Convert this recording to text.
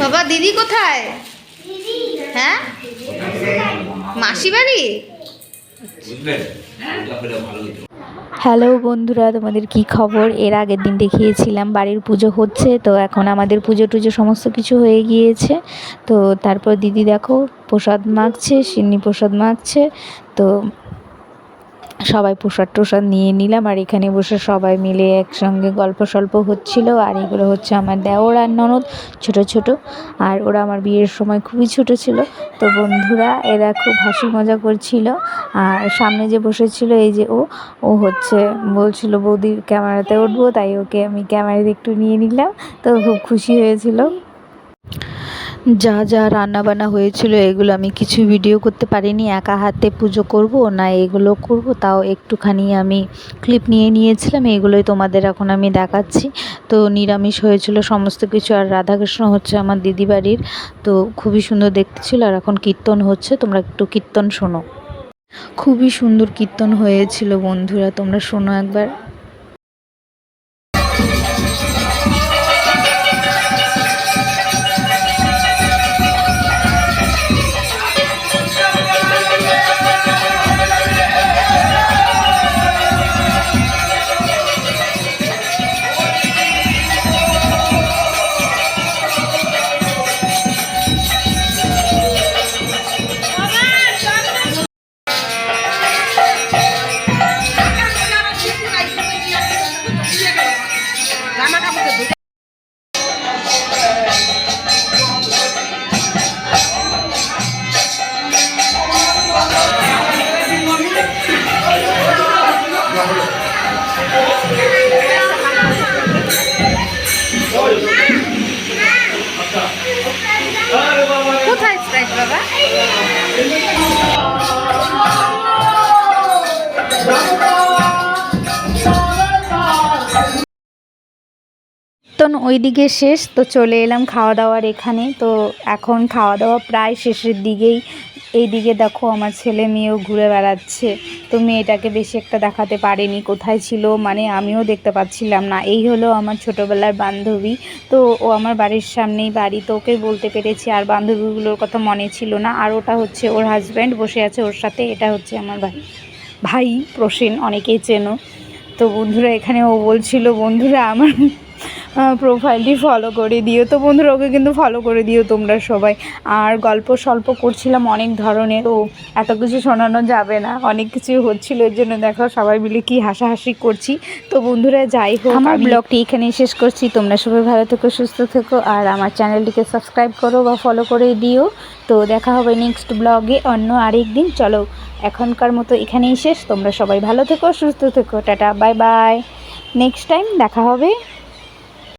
বাবা, দিদি কোথায়? হ্যাঁ? মাসি বাড়ি হ্যালো বন্ধুরা, তোমাদের কি খবর? এর আগের দিন দেখিয়েছিলাম, বাড়ির পুজো হচ্ছে, তো এখন আমাদের পুজো টুজো সমস্ত কিছু হয়ে গিয়েছে। তো তারপর দিদি দেখো, প্রসাদ মাখছে, সিন্নি প্রসাদ মাখছে, তো সবাই প্রসাদ টোসাদ নিয়ে নিলাম আর এখানে বসে সবাই মিলে একসঙ্গে গল্প সল্প হচ্ছিল আর এগুলো হচ্ছে আমার দেওর আর ননদ, ছোট ছোট। আর ওরা আমার বিয়ের সময় খুবই ছোট ছিল। তো বন্ধুরা, এরা খুব হাসি মজা করছিল। আর সামনে যে বসেছিল, এই যে ও ও হচ্ছে বলছিল বৌদির ক্যামেরাতে উঠবো। তাই ওকে আমি ক্যামেরাতে একটু নিয়ে নিলাম। তো খুব খুশি হয়েছিল। যা যা রান্না বান্না হয়েছিল, এগুলো আমি কিছু ভিডিও করতে পারিনি। একা হাতে পুজো করব না এগুলো করব, তাও একটুখানি আমি ক্লিপ নিয়ে নিয়েছিলাম, এগুলোই তোমাদের এখন আমি দেখাচ্ছি। তো নিরামিষ হয়েছিল সমস্ত কিছু, আর রাধাকৃষ্ণ হচ্ছে আমার দিদি বাড়ির তো খুবই সুন্দর দেখতে ছিল, আর এখন কীর্তন হচ্ছে, তোমরা একটু কীর্তন শোনো। খুবই সুন্দর কীর্তন হয়েছিল বন্ধুরা, তোমরা শোনো একবার। কোথায় স্প্রাইট বাবা কীর্তন ওইদিকে শেষ, তো চলে এলাম খাওয়া দাওয়ার এখানে। তো এখন খাওয়া দাওয়া প্রায় শেষের দিকেই। এইদিকে দেখো আমার ছেলে মেয়েও ঘুরে বেড়াচ্ছে। তো মেয়েটাকে বেশি একটা দেখাতে পারেনি, কোথায় ছিল মানে আমিও দেখতে পাচ্ছিলাম না। এই হলো আমার ছোটোবেলার বান্ধবী। তো ও আমার বাড়ির সামনেই বাড়ি, তো ওকে বলতে পেরেছি, আর বান্ধবীগুলোর কথা মনে ছিল না। আর ওটা হচ্ছে ওর হাজব্যান্ড বসে আছে ওর সাথে, এটা হচ্ছে আমার ভাই। ভাই প্রসেন, অনেকেই চেনো। তো বন্ধুরা, এখানে ও বলছিল, বন্ধুরা, আমার প্রোফাইলটি ফলো করে দিও। তো বন্ধুরা ওকে কিন্তু ফলো করে দিও তোমরা সবাই। আর গল্প স্বল্প করছিলাম অনেক ধরনের ও এত কিছু শোনানো যাবে না। অনেক কিছু হচ্ছিল এর জন্য দেখো সবাই মিলে কি হাসাহাসি করছি। তো বন্ধুরা যাই হোক আমার ব্লগটি এখানেই শেষ করছি। তোমরা সবাই ভালো থেকো সুস্থ থেকো আর আমার চ্যানেলটিকে সাবস্ক্রাইব করো বা ফলো করে দিও। তো দেখা হবে নেক্সট ব্লগে অন্য আরেক দিন। চলো এখনকার মতো এখানেই শেষ। তোমরা সবাই ভালো থেকো সুস্থ থেকো। Tata bye bye next time দেখা হবে।